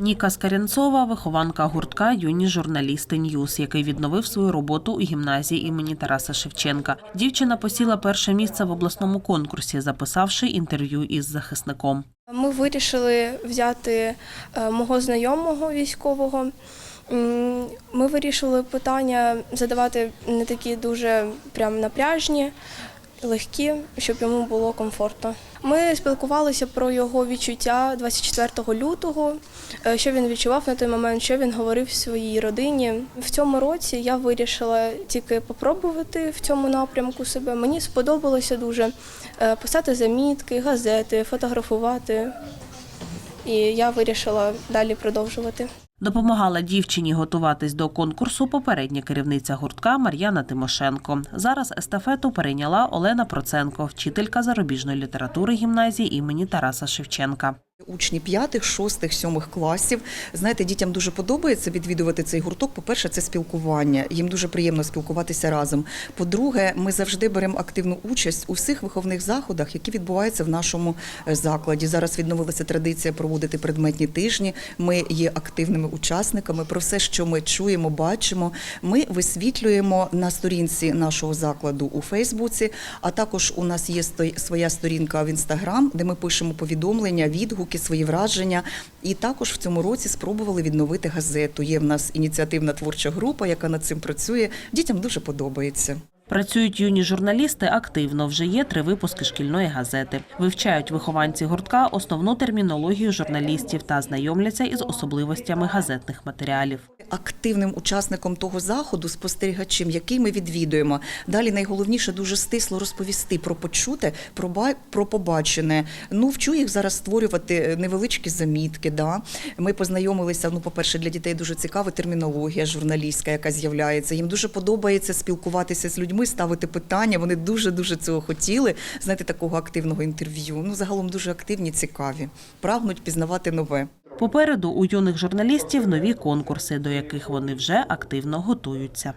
Ніка Скарянцова, вихованка гуртка Юні журналісти Ньюс, який відновив свою роботу у гімназії імені Тараса Шевченка. Дівчина посіла перше місце в обласному конкурсі, записавши інтерв'ю із захисником. Ми вирішили взяти е, мого знайомого військового. Ми вирішили питання задавати не такі дуже прям напряжні, легкі, щоб йому було комфортно. Ми спілкувалися про його відчуття 24 лютого, е, що він відчував на той момент, що він говорив своїй родині. В цьому році я вирішила тільки попробувати в цьому напрямку себе. Мені сподобалося дуже е, писати замітки, газети, фотографувати. І я вирішила далі продовжувати. Допомагала дівчині готуватись до конкурсу попередня керівниця гуртка Мар'яна Тимошенко. Зараз естафету перейняла Олена Проценко, вчителька зарубіжної літератури гімназії імені Тараса Шевченка. Учні п'ятих, шостих, сьомих класів. Знаєте, дітям дуже подобається відвідувати цей гурток. По-перше, це спілкування. Їм дуже приємно спілкуватися разом. По-друге, ми завжди беремо активну участь у всіх виховних заходах, які відбуваються в нашому е, закладі. Зараз відновилася традиція проводити предметні тижні. Ми є активними учасниками. Про все, що ми чуємо, бачимо. Ми висвітлюємо на сторінці нашого закладу у Фейсбуці. А також у нас є своя сторінка в інстаграм, де ми пишемо повідомлення, відгуки, свої враження. І також в цьому році спробували відновити газету. Є в нас ініціативна творча група, яка над цим працює. Дітям дуже подобається. Працюють юні журналісти активно. Вже є три випуски шкільної газети. Вивчають вихованці гуртка основну термінологію журналістів та знайомляться із особливостями газетних матеріалів. Активним учасником того заходу, спостерігачем, який ми відвідуємо. Далі найголовніше дуже стисло розповісти про почуте, про ба- про побачене. Ну вчу їх зараз створювати невеличкі замітки. Да? Ми познайомилися. Ну, по-перше, для дітей дуже цікава термінологія журналістська, яка з'являється. Їм дуже подобається спілкуватися з людьми, ставити питання. Вони дуже дуже цього хотіли. Знаєте, такого активного інтерв'ю. Ну загалом дуже активні, цікаві, прагнуть пізнавати нове. Попереду у юних журналістів нові конкурси, до яких вони вже активно готуються.